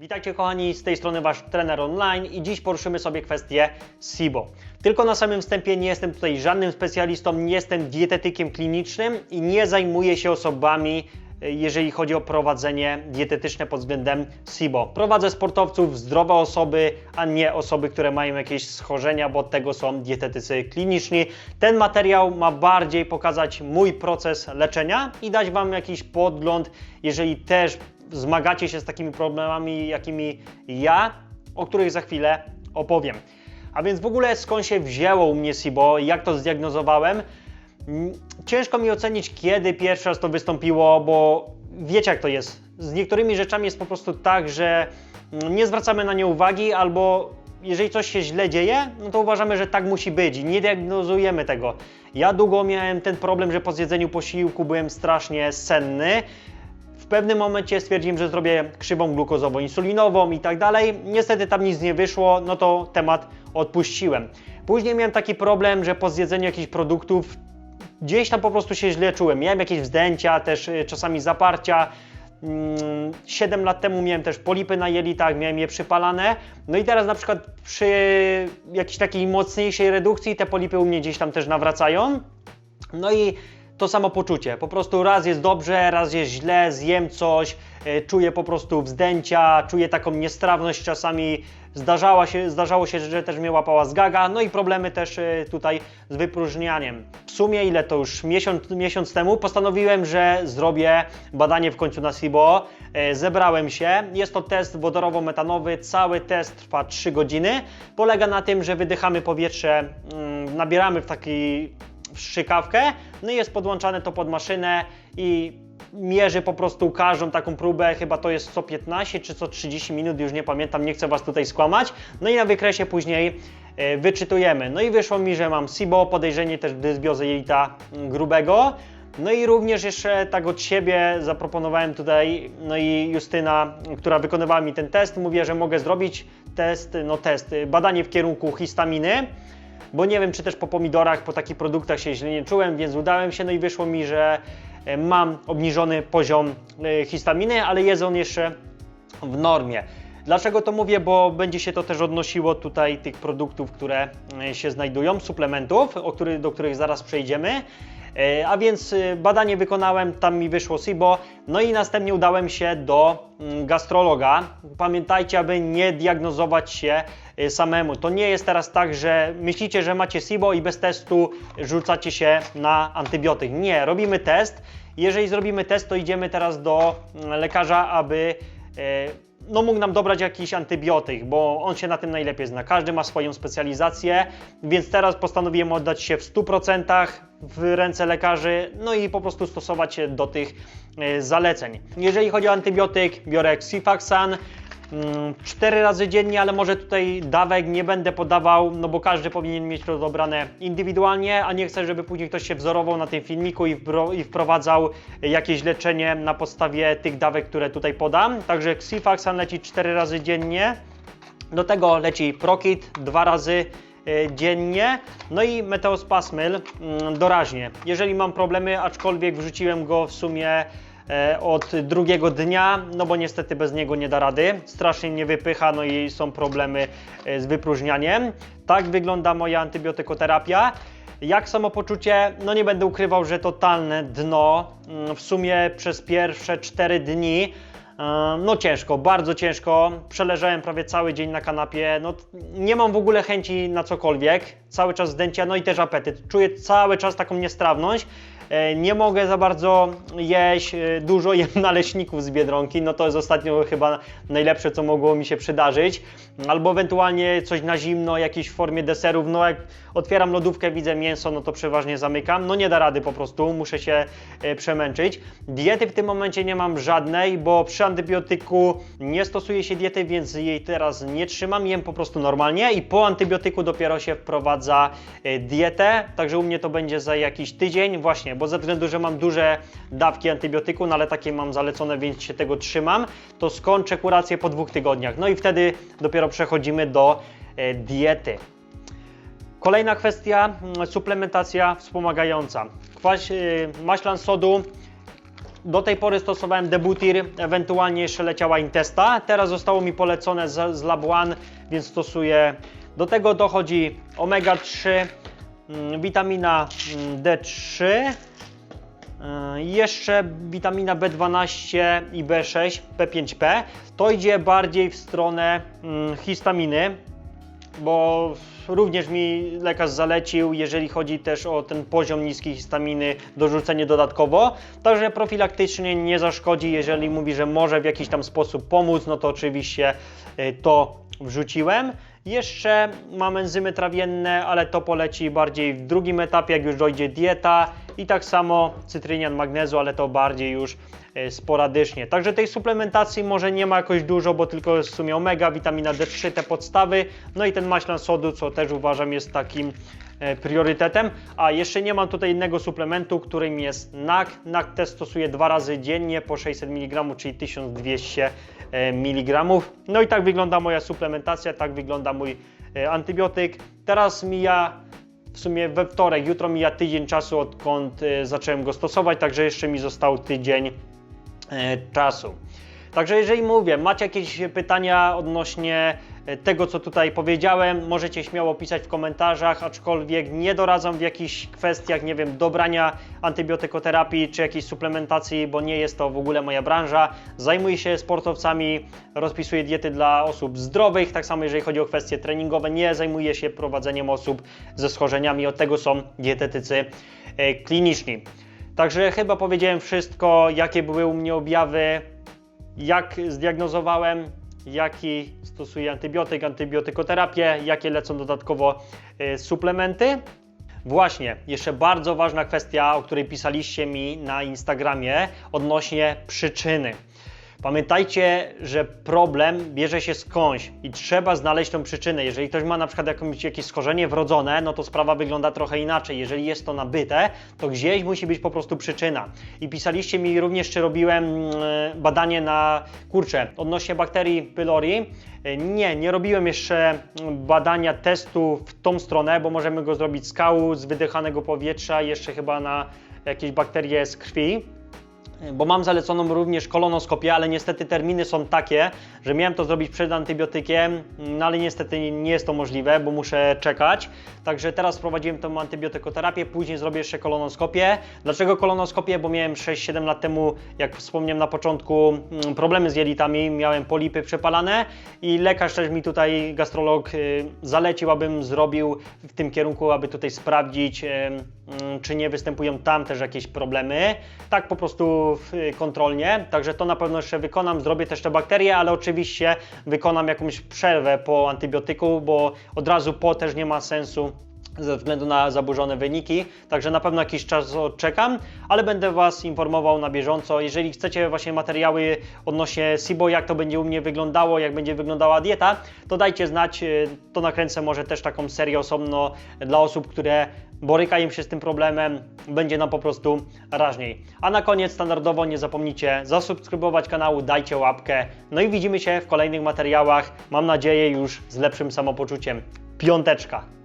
Witajcie kochani, z tej strony Wasz trener online i dziś poruszymy sobie kwestię SIBO. Tylko na samym wstępie nie jestem tutaj żadnym specjalistą, nie jestem dietetykiem klinicznym i nie zajmuję się osobami, e, jeżeli chodzi o prowadzenie dietetyczne pod względem SIBO. Prowadzę sportowców, zdrowe osoby, a nie osoby, które mają jakieś schorzenia, bo od tego są dietetycy kliniczni. Ten materiał ma bardziej pokazać mój proces leczenia i dać Wam jakiś podgląd, jeżeli też zmagacie się z takimi problemami, jakimi ja, o których za chwilę opowiem. A więc w ogóle skąd się wzięło u mnie SIBO, jak to zdiagnozowałem? Mm, Ciężko mi ocenić, kiedy pierwszy raz to wystąpiło, bo wiecie jak to jest. Z niektórymi rzeczami jest po prostu tak, że mm, nie zwracamy na nie uwagi, albo jeżeli coś się źle dzieje, no to uważamy, że tak musi być i nie diagnozujemy tego. Ja długo miałem ten problem, że po zjedzeniu posiłku byłem strasznie senny. Pewnym momencie stwierdziłem, że zrobię krzywą glukozowo-insulinową i tak dalej. Niestety tam nic nie wyszło, no to temat odpuściłem. Później miałem taki problem, że po zjedzeniu jakichś produktów gdzieś tam po prostu się źle czułem. Miałem jakieś wzdęcia, też y, czasami zaparcia. Mm, 7 lat temu miałem też polipy na jelitach, miałem je przypalane. No i teraz na przykład przy jakiejś takiej mocniejszej redukcji te polipy u mnie gdzieś tam też nawracają. No i to samo poczucie. Po prostu raz jest dobrze, raz jest źle, zjem coś, e, czuję po prostu wzdęcia, czuję taką niestrawność czasami. Zdarzała się, zdarzało się, że też mnie łapała zgaga, no i problemy też e, tutaj z wypróżnianiem. W sumie ile to już miesiąc, miesiąc temu postanowiłem, że zrobię badanie w końcu na SIBO. E, Zebrałem się. Jest to test wodorowo-metanowy. Cały test trwa 3 godziny. Polega na tym, że wydychamy powietrze, mm, nabieramy w taki strzykawkę, no i jest podłączane to pod maszynę i mierzy po prostu każdą taką próbę, chyba to jest co 15 czy co 30 minut, już nie pamiętam, nie chcę Was tutaj skłamać. No i na wykresie później e, wyczytujemy. No i wyszło mi, że mam SIBO, podejrzenie też dysbiozy jelita mm, grubego. No i również jeszcze tak od siebie zaproponowałem tutaj, no i Justyna, która wykonywała mi ten test, mówię, że mogę zrobić test, no test, badanie w kierunku histaminy bo nie wiem, czy też po pomidorach, po takich produktach się źle nie czułem, więc udałem się, no i wyszło mi, że e, mam obniżony poziom e, histaminy, ale jest on jeszcze w normie. Dlaczego to mówię? Bo będzie się to też odnosiło tutaj tych produktów, które e, się znajdują, suplementów, o do których zaraz przejdziemy. E, A więc e, badanie wykonałem, tam mi wyszło SIBO, no i następnie udałem się do mm, gastrologa. Pamiętajcie, aby nie diagnozować się e, samemu. To nie jest teraz tak, że myślicie, że macie SIBO i bez testu rzucacie się na antybiotyk. Nie, robimy test. Jeżeli zrobimy test, to idziemy teraz do mm, lekarza, aby e, no mógł nam dobrać jakiś antybiotyk, bo on się na tym najlepiej zna. Każdy ma swoją specjalizację, więc teraz postanowiłem oddać się w 100% w ręce lekarzy, no i po prostu stosować się do tych e, zaleceń. Jeżeli chodzi o antybiotyk, biorę Xifaxan, mm, cztery razy dziennie, ale może tutaj dawek nie będę podawał, no bo każdy powinien mieć to dobrane indywidualnie, a nie chcę, żeby później ktoś się wzorował na tym filmiku i, wpro- i wprowadzał jakieś leczenie na podstawie tych dawek, które tutaj podam. Także Xifaxan leci cztery razy dziennie. Do tego leci Prokit dwa razy e, dziennie, no i Meteospasmyl mm, doraźnie. Jeżeli mam problemy, aczkolwiek wrzuciłem go w sumie e, od drugiego dnia, no bo niestety bez niego nie da rady. Strasznie mnie wypycha, no i są problemy e, z wypróżnianiem. Tak wygląda moja antybiotykoterapia. Jak samopoczucie? No nie będę ukrywał, że totalne dno. Mm, W sumie przez pierwsze 4 dni E, No ciężko, bardzo ciężko. Przeleżałem prawie cały dzień na kanapie. No, nie mam w ogóle chęci na cokolwiek. Cały czas zdęcia, no i też apetyt. Czuję cały czas taką niestrawność. E, Nie mogę za bardzo jeść, e, dużo jem naleśników z Biedronki, no to jest ostatnio chyba najlepsze, co mogło mi się przydarzyć. Albo ewentualnie coś na zimno, jakieś w formie deserów, no jak otwieram lodówkę, widzę mięso, no to przeważnie zamykam. No nie da rady po prostu, muszę się e, przemęczyć. Diety w tym momencie nie mam żadnej, bo przy antybiotyku nie stosuję się diety, więc jej teraz nie trzymam, jem po prostu normalnie i po antybiotyku dopiero się wprowadza e, dietę, także u mnie to będzie za jakiś tydzień właśnie, bo ze względu, że mam duże dawki antybiotyku, no ale takie mam zalecone, więc się tego trzymam, to skończę kurację po dwóch tygodniach. No i wtedy dopiero przechodzimy do e, diety. Kolejna kwestia, mm, suplementacja wspomagająca. Kwaś, y, maślan sodu Do tej pory stosowałem Debutir, ewentualnie jeszcze leciała Intesta. Teraz zostało mi polecone z, z Lab One, więc stosuję. Do tego dochodzi omega 3, mm, witamina mm, D3, y, jeszcze witamina B12 i B6, P5P. To idzie bardziej w stronę histaminy, bo również mi lekarz zalecił, jeżeli chodzi też o ten poziom niskiej histaminy, dorzucenie dodatkowo. Także profilaktycznie nie zaszkodzi, jeżeli mówi, że może w jakiś tam sposób pomóc, no to oczywiście y, to wrzuciłem. Jeszcze mam enzymy trawienne, ale to poleci bardziej w drugim etapie, jak już dojdzie dieta i tak samo cytrynian magnezu, ale to bardziej już e, sporadycznie. Także tej suplementacji może nie ma jakoś dużo, bo tylko w sumie omega, witamina D3, te podstawy, no i ten maślan sodu, co też uważam jest takim priorytetem. A jeszcze nie mam tutaj innego suplementu, którym jest NAC. NAC też stosuję dwa razy dziennie po 600 mg, czyli 1200 mg. No i tak wygląda moja suplementacja, tak wygląda mój e, antybiotyk. Teraz mija w sumie we wtorek, jutro mija tydzień czasu, odkąd e, zacząłem go stosować, także jeszcze mi został tydzień e, czasu. Także jeżeli mówię, macie jakieś pytania odnośnie e, tego, co tutaj powiedziałem, możecie śmiało pisać w komentarzach, aczkolwiek nie doradzam w jakichś kwestiach, nie wiem, dobrania antybiotykoterapii czy jakiejś suplementacji, bo nie jest to w ogóle moja branża. Zajmuję się sportowcami, rozpisuję diety dla osób zdrowych, tak samo jeżeli chodzi o kwestie treningowe, nie zajmuję się prowadzeniem osób ze schorzeniami, od tego są dietetycy e, kliniczni. Także chyba powiedziałem wszystko, jakie były u mnie objawy, jak zdiagnozowałem, jaki stosuję antybiotyk, antybiotykoterapię, jakie lecą dodatkowo y, suplementy. Właśnie, jeszcze bardzo ważna kwestia, o której pisaliście mi na Instagramie odnośnie przyczyny. Pamiętajcie, że problem bierze się skądś i trzeba znaleźć tą przyczynę. Jeżeli ktoś ma na przykład jakieś schorzenie wrodzone, no to sprawa wygląda trochę inaczej. Jeżeli jest to nabyte, to gdzieś musi być po prostu przyczyna. I pisaliście mi również, czy robiłem mm, badanie na kurcze odnośnie bakterii pylori. Nie, nie robiłem jeszcze badania testu w tą stronę, bo możemy go zrobić z kału, z wydychanego powietrza, jeszcze chyba na jakieś bakterie z krwi bo mam zaleconą również kolonoskopię, ale niestety terminy są takie, że miałem to zrobić przed antybiotykiem, no ale niestety nie jest to możliwe, bo muszę czekać. Także teraz wprowadziłem tą antybiotykoterapię, później zrobię jeszcze kolonoskopię. Dlaczego kolonoskopię? Bo miałem 6-7 lat temu, jak wspomniałem na początku, mm, problemy z jelitami, miałem polipy przepalane i lekarz też mi tutaj, gastrolog, y, zalecił, abym zrobił w tym kierunku, aby tutaj sprawdzić, czy nie występują tam też jakieś problemy. Tak po prostu w- kontrolnie, także to na pewno jeszcze wykonam, zrobię też te bakterie, ale oczywiście wykonam jakąś przerwę po antybiotyku, bo od razu po też nie ma sensu ze względu na zaburzone wyniki, także na pewno jakiś czas odczekam, ale będę Was informował na bieżąco. Jeżeli chcecie właśnie materiały odnośnie SIBO, jak to będzie u mnie wyglądało, jak będzie wyglądała dieta, to dajcie znać, to nakręcę może też taką serię osobno dla osób, które borykają się z tym problemem, będzie nam po prostu raźniej. A na koniec standardowo nie zapomnijcie zasubskrybować kanału, dajcie łapkę, no i widzimy się w kolejnych materiałach, mam nadzieję już z lepszym samopoczuciem. Piąteczka!